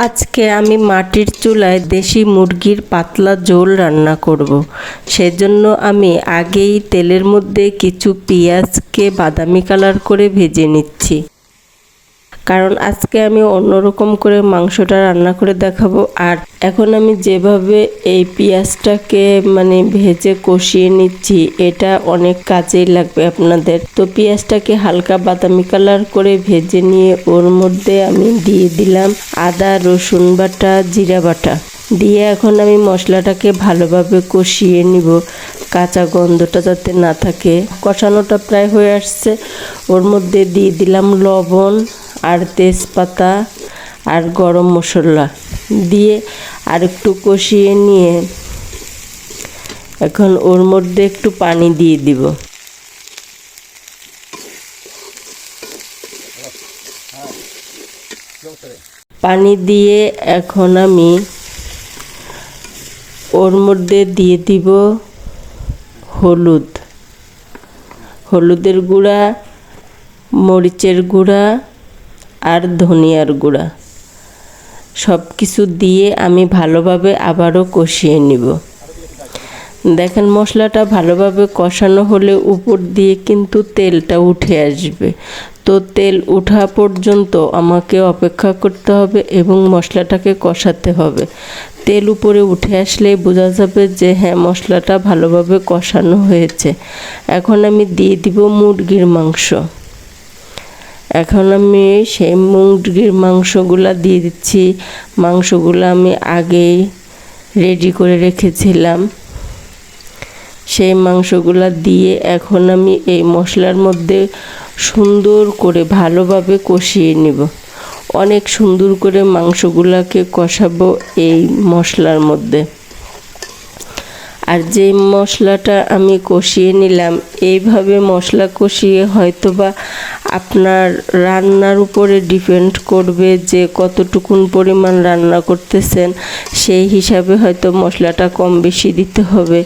আজকে আমি মাটির চুলায় দেশি মুরগির পাতলা ঝোল রান্না করব। সেজন্য আমি আগেই তেলের মধ্যে কিছু পেঁয়াজকে বাদামি কালার করে ভেজে নিচ্ছি কারণ আজকে আমি অন্যরকম করে মাংসটা রান্না করে দেখাবো। আর এখন আমি যেভাবে এই পেঁয়াজটাকে মানে ভেজে কষিয়ে নিচ্ছি, এটা অনেক কাজেই লাগবে আপনাদের। তো পেঁয়াজটাকে হালকা বাদামি কালার করে ভেজে নিয়ে ওর মধ্যে আমি দিয়ে দিলাম আদা, রসুন বাটা, জিরা বাটা। দিয়ে এখন আমি মশলাটাকে ভালোভাবে কষিয়ে নিব। কাঁচা গন্ধটা যাতে না থাকে। কষানোটা প্রায় হয়ে আসছে। ওর মধ্যে দিয়ে দিলাম লবণ আর তেজপাতা আর গরম মশলা দিয়ে আর একটু কষিয়ে নিয়ে এখন ওর মধ্যে একটু পানি দিয়ে দিব। পানি দিয়ে এখন আমি ওর মধ্যে দিয়ে দিব হলুদ। হলুদের গুঁড়া, মরিচের গুঁড়া আর ধনিয়ার গুঁড়া। সব কিছু দিয়ে আমি ভালোভাবে আবারও কষিয়ে নিব। দেখেন, মশলাটা ভালোভাবে কষানো হলে উপর দিয়ে কিন্তু তেলটা উঠে আসবে। তো তেল ওঠা পর্যন্ত আমাকে অপেক্ষা করতে হবে এবং মশলাটাকে কষাতে হবে। তেল উপরে উঠে আসলেই বোঝা যাবে যে হ্যাঁ মশলাটা ভালোভাবে কষানো হয়েছে। এখন আমি দিয়ে দিব মুরগির মাংস। এখন আমি সেই মুরগির মাংসগুলা দিয়ে দিচ্ছি। মাংসগুলো আমি আগেই রেডি করে রেখেছিলাম। সেই মাংসগুলা দিয়ে এখন আমি এই মশলার মধ্যে সুন্দর করে ভালোভাবে কষিয়ে নিব। অনেক সুন্দর করে মাংসগুলাকে কষাবো এই মশলার মধ্যে। আর যে মশলাটা আমি কষিয়ে নিলাম, এইভাবে মশলা কষিয়ে হয়তোবা আপনার রান্নার উপরে ডিপেন্ড করবে যে কতটুকুন পরিমাণ রান্না করতেছেন, সেই হিসাবে হয়তো মশলাটা কম বেশি দিতে হবে।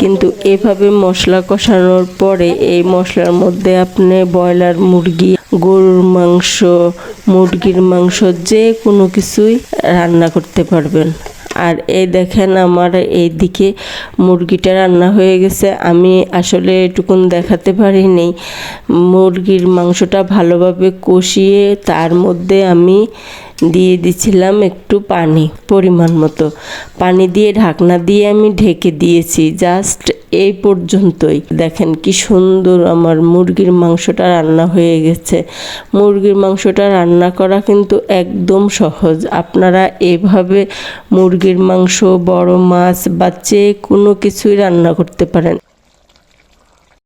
কিন্তু এভাবে মশলা কষানোর পরে এই মশলার মধ্যে আপনি ব্রয়লার মুরগি, গরুর মাংস, মুরগির মাংস যে কোনো কিছুই রান্না করতে পারবেন। আর এই দেখেন আমার এই দিকে মুরগিটা রান্না হয়ে গেছে। আমি আসলে এটুকুন দেখাতে পারিনি। মুরগির মাংসটা ভালোভাবে কষিয়ে তার মধ্যে আমি দিয়ে দিছিলাম একটু পানি, পরিমাণ মতো। পানি দিয়ে ঢাকনা দিয়ে আমি ঢেকে দিয়েছি জাস্ট এই পর্যন্তই। দেখেন কি সুন্দর আমার মুরগির মাংসটা রান্না হয়ে গেছে। মুরগির মাংসটা রান্না করা কিন্তু একদম সহজ। আপনারা এভাবে মুরগির মাংস, বড় মাছ বা যে কোনো কিছুই রান্না করতে পারেন।